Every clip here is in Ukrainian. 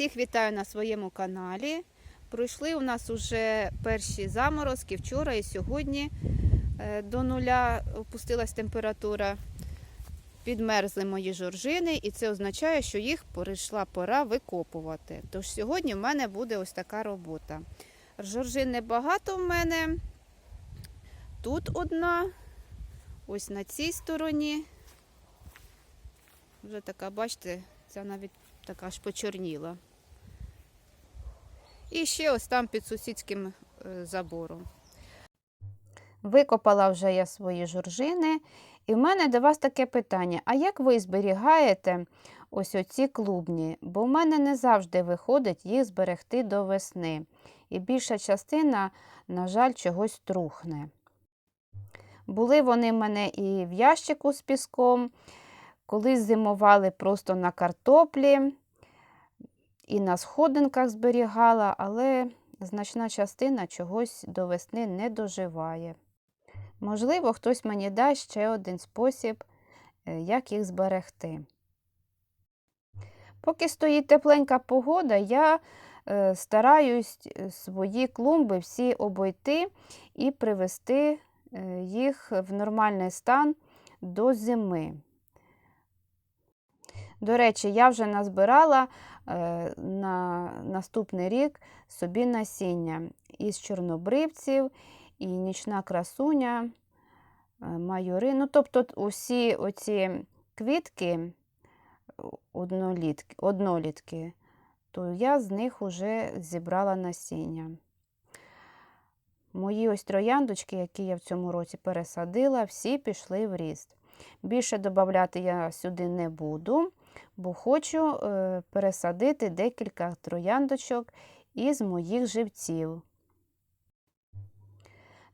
Всіх вітаю на своєму каналі. Пройшли у нас уже перші заморозки вчора і сьогодні е, до нуля опустилась температура. Підмерзли мої жоржини, і це означає, що їх прийшла пора викопувати. Тож сьогодні в мене буде ось така робота. Жоржин небагато в мене. Тут одна, ось на цій стороні. Вже така, бачите, ця навіть така аж почорніла. І ще ось там під сусідським е, забором. Викопала вже я свої жоржини, і в мене до вас таке питання: а як ви зберігаєте ось оці клубні? Бо в мене не завжди виходить їх зберегти до весни. І більша частина, на жаль, чогось трухне. Були вони в мене і в ящику з піском, колись зимували просто на картоплі, і на сходинках зберігала, але значна частина чогось до весни не доживає. Можливо, хтось мені дасть ще один спосіб, е, як їх зберегти. Поки стоїть тепленька погода, я е, стараюсь е, свої клумби всі обойти і привести їх в нормальний стан до зими. До речі, я вже назбирала на наступний рік собі насіння із чорнобривців, і нічна красуня, е, майори. Ну, тобто усі оці квітки однолітки, однолітки, то я з них вже зібрала насіння. Мої ось трояндочки, які я в цьому році пересадила, всі пішли в ріст. Більше додати я сюди не буду, бо хочу е, пересадити декілька трояндочок із моїх живців.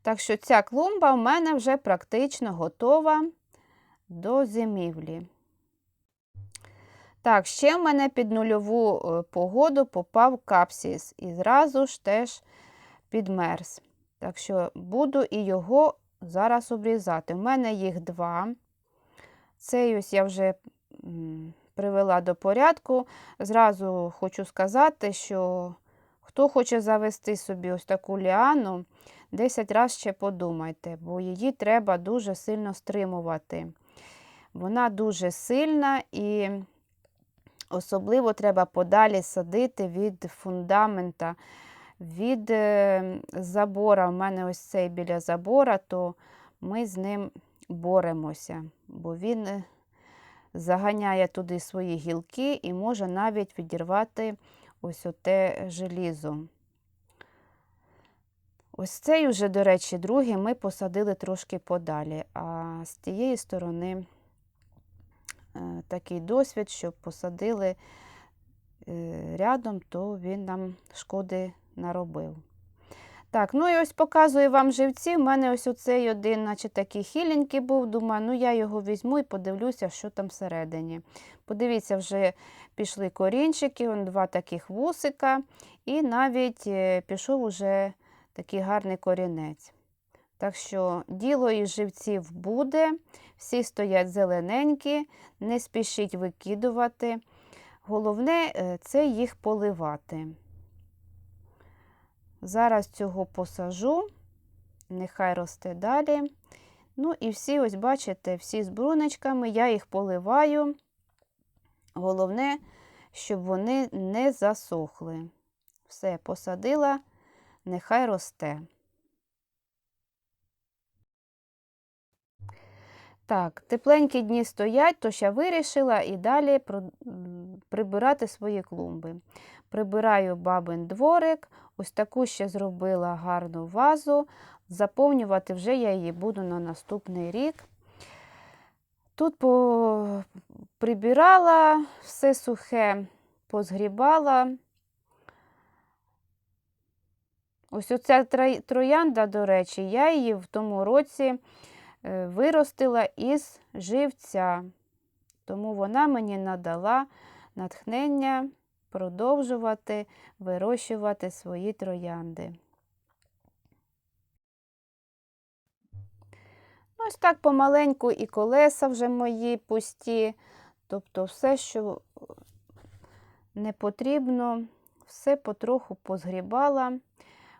Так що ця клумба в мене вже практично готова до зимівлі. Так, ще в мене під нульову е, погоду попав капсіс і зразу ж теж підмерз. Так що буду і його зараз обрізати. У мене їх два. Цей ось я вже привела до порядку. Зразу хочу сказати, що хто хоче завести собі ось таку ліану, 10 разів ще подумайте, бо її треба дуже сильно стримувати. Вона дуже сильна і особливо треба подалі садити від фундамента, від е, забора. У мене ось цей біля забора, то ми з ним боремося, бо він е, заганяє туди свої гілки і може навіть відірвати ось оте желізо. Ось цей уже, до речі, другий ми посадили трошки подалі, а з тієї сторони е, такий досвід, що посадили е, рядом, то він нам шкоди наробив. Так, ну і ось показую вам живці. У мене ось оцей один, наче такий хіленький був. Думаю, ну я його візьму і подивлюся, що там всередині. Подивіться, вже пішли корінчики, он два таких вусика, і навіть е, пішов уже такий гарний корінець. Так що діло із живців буде, всі стоять зелененькі, не спішіть викидувати. Головне е, це їх поливати. Зараз цього посажу, нехай росте далі. Ну і всі, ось бачите, всі з бруночками, я їх поливаю. Головне, щоб вони не засохли. Все, посадила, нехай росте. Так, тепленькі дні стоять, тож я вирішила і далі прибирати свої клумби. Прибираю бабин дворик, ось таку ще зробила гарну вазу. Заповнювати вже я її буду на наступний рік. Тут по... прибирала все сухе, позгрібала. Ось оця троянда, до речі, я її в тому році е, виростила із живця, тому вона мені надала натхнення продовжувати вирощувати свої троянди. Ну, Ось так помаленьку і колеса вже мої пусті, тобто все, що не потрібно, все потроху позгрібала,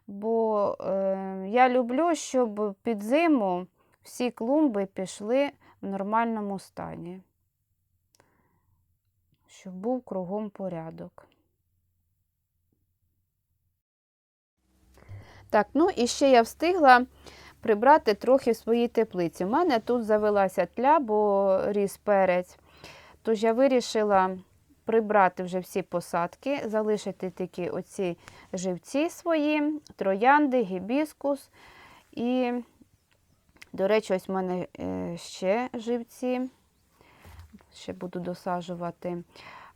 бо е, я люблю, щоб під зиму всі клумби пішли в нормальному стані, щоб був кругом порядок. Так, ну і ще я встигла прибрати трохи в своїй теплиці. У мене тут завелася тля, бо ріс перець. Тож я вирішила прибрати вже всі посадки, залишити тільки оці живці свої, троянди, гібіскус. І, до речі, ось в мене е, ще живці, ще буду досаджувати.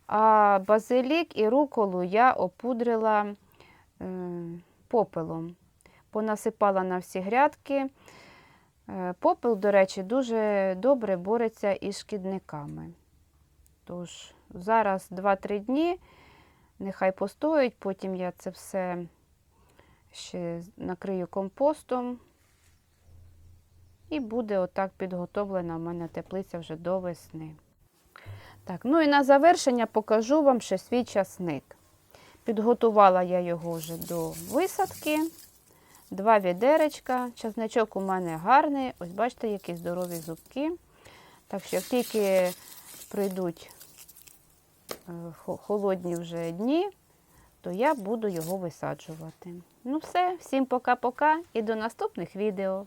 А базилік і руколу я опудрила е, попелом. Понасипала на всі грядки. Е, Попел, до речі, дуже добре бореться із шкідниками. Тож зараз 2-3 дні, нехай постоїть, потім я це все ще накрию компостом. І буде отак підготовлена в мене теплиця вже до весни. Так, ну і на завершення покажу вам ще свій часник. Підготувала я його вже до висадки. Два відеречка. Часничок у мене гарний. Ось бачите, які здорові зубки. Так що, як тільки прийдуть е, холодні вже дні, то я буду його висаджувати. Ну все, всім пока-пока і до наступних відео.